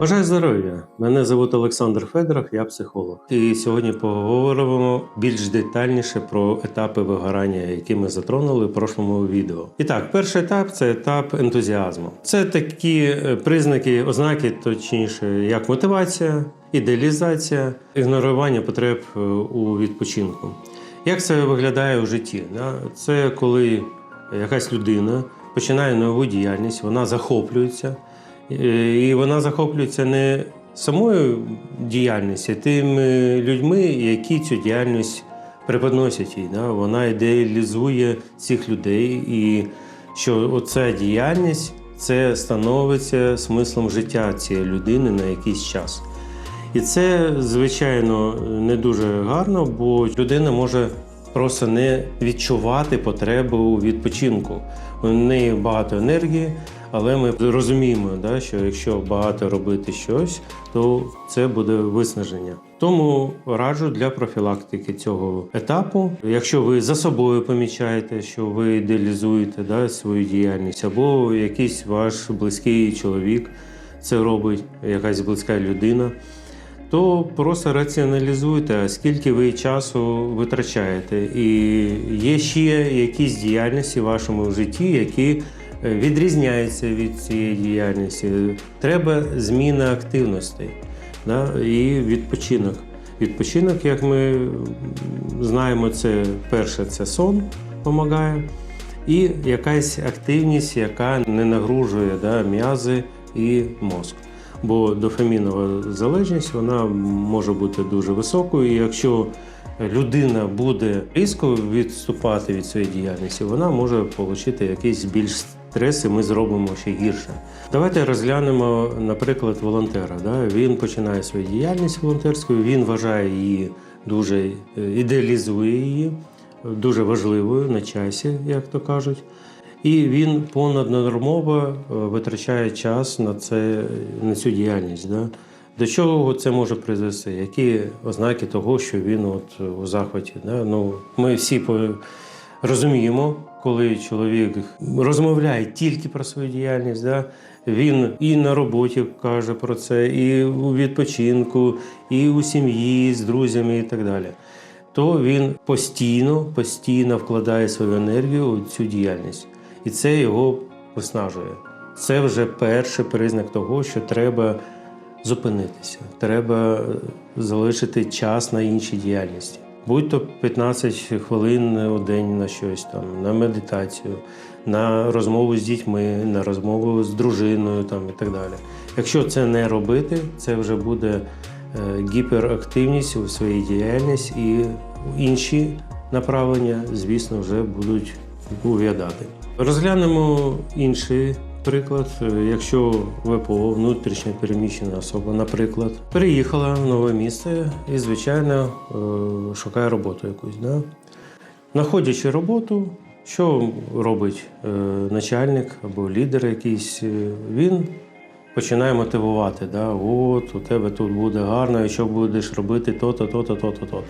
Бажаю здоров'я! Мене звуть Олександр Федоров, я психолог. І сьогодні поговоримо більш детальніше про етапи вигорання, які ми затронули в прошлому відео. І так, перший етап це етап ентузіазму. Це такі е, признаки, ознаки, точніше, як мотивація, ідеалізація, ігнорування потреб е, у відпочинку. Як це виглядає у житті? Це коли якась людина починає нову діяльність, вона захоплюється. Е, І вона захоплюється не самою діяльністю, а тими людьми, які цю діяльність преподносять їй. Вона ідеалізує цих людей, і що оця діяльність це становиться смислом життя цієї людини на якийсь час. І це, звичайно, не дуже гарно, бо людина може просто не відчувати потребу у відпочинку. У неї багато енергії, але ми розуміємо, да, що якщо багато робити щось, то це буде виснаження. Тому раджу для профілактики цього етапу. Якщо ви за собою помічаєте, що ви ідеалізуєте да, свою діяльність, або якийсь ваш близький чоловік це робить, якась близька людина то просто раціоналізуйте, скільки ви часу витрачаєте. І є ще якісь діяльності в вашому житті, які е, відрізняються від цієї діяльності. Треба зміна активностей да, і відпочинок. Відпочинок, як ми знаємо, це перше це сон допомагає, і якась активність, яка не нагружує да, м'язи і мозк бо дофамінова залежність вона може бути дуже високою. І якщо людина буде різко відступати від своєї діяльності, вона може отримати якийсь більш стрес, і ми зробимо ще гірше. Давайте розглянемо, наприклад, волонтера. Да? Він починає свою діяльність волонтерською, він вважає її дуже е, ідеалізує її, дуже важливою на часі, як то кажуть. І він понаднормово е, витрачає час на це, на цю діяльність. Да? До чого це може призвести? Які ознаки того, що він от у захваті? Да? Ну, Ми всі розуміємо, коли чоловік розмовляє тільки про свою діяльність, да? він і на роботі каже про це, і у відпочинку, і у сім'ї з друзями, і так далі. То він постійно, постійно вкладає свою енергію у цю діяльність і це його виснажує. Це вже перший признак того, що треба зупинитися, треба залишити час на іншій діяльності. Будь-то 15 хвилин у день на щось там, на медитацію, на розмову з дітьми, на розмову з дружиною там, і так далі. Якщо це не робити, це вже буде е, гіперактивність у своїй діяльності, і інші направлення, звісно, вже будуть ув'ядати. Розглянемо інший приклад. Якщо ВПО, внутрішньо переміщена особа, наприклад, переїхала в нове місце і, звичайно, е, шукає роботу якусь. Да? Знаходячи роботу, що робить е, начальник або лідер якийсь, е, він починає мотивувати. Да? От, у тебе тут буде гарно, і що будеш робити то-то, то-то, то-то, то-то.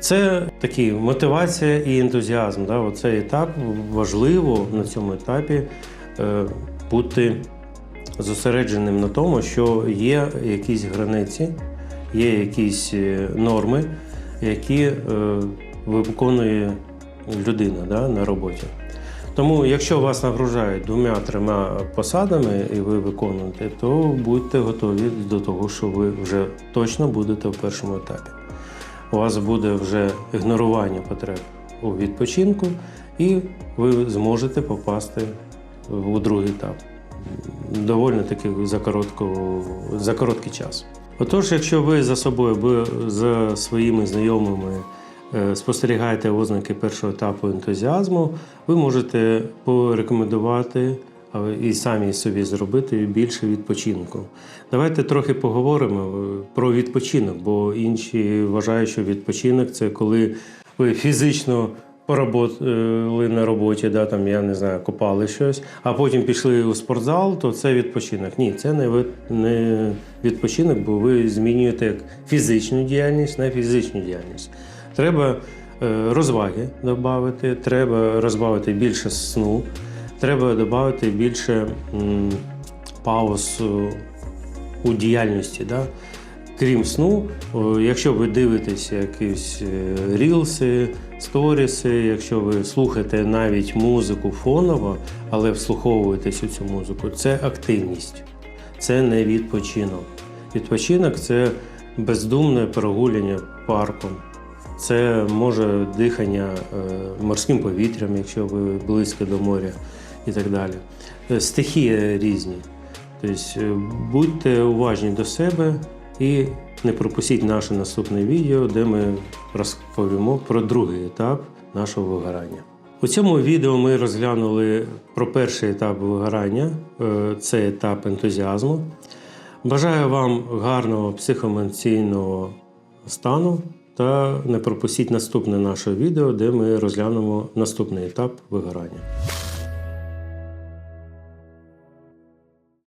Це такі мотивація і ентузіазм. Да? Оцей етап важливо на цьому етапі е, бути зосередженим на тому, що є якісь границі, є якісь е, норми, які е, виконує людина да, на роботі. Тому, якщо вас нагружають двома-трьома посадами і ви виконуєте, то будьте готові до того, що ви вже точно будете в першому етапі у вас буде вже ігнорування потреб у відпочинку, і ви зможете попасти у другий етап. Доволі таки за коротку, за короткий час. Отож, якщо ви за собою за своїми знайомими е, спостерігаєте ознаки першого етапу ентузіазму, ви можете порекомендувати і самі собі зробити більше відпочинку. Давайте трохи поговоримо е, про відпочинок, бо інші вважають, що відпочинок це коли ви фізично поработали на роботі, да, там, я не знаю, копали щось, а потім пішли у спортзал, то це відпочинок. Ні, це не не відпочинок, бо ви змінюєте як фізичну діяльність на фізичну діяльність. Треба е, розваги додати, треба розбавити більше сну. Треба додати більше пауз у діяльності. Да? Крім сну, якщо ви дивитеся якісь е, рілси, сторіси, якщо ви слухаєте навіть музику фоново, але вслуховуєтесь у цю музику, це активність, це не відпочинок. Відпочинок це бездумне прогуляння парком. Це може дихання е, морським повітрям, якщо ви близько до моря і так далі. Е, Стихії різні. Тобто е, будьте уважні до себе і не пропустіть наше наступне відео, де ми розповімо про другий етап нашого вигорання. У цьому відео ми розглянули про перший етап вигорання, е, це етап ентузіазму. Бажаю вам гарного психоемоційного стану та не пропустіть наступне наше відео, де ми розглянемо наступний етап вигорання.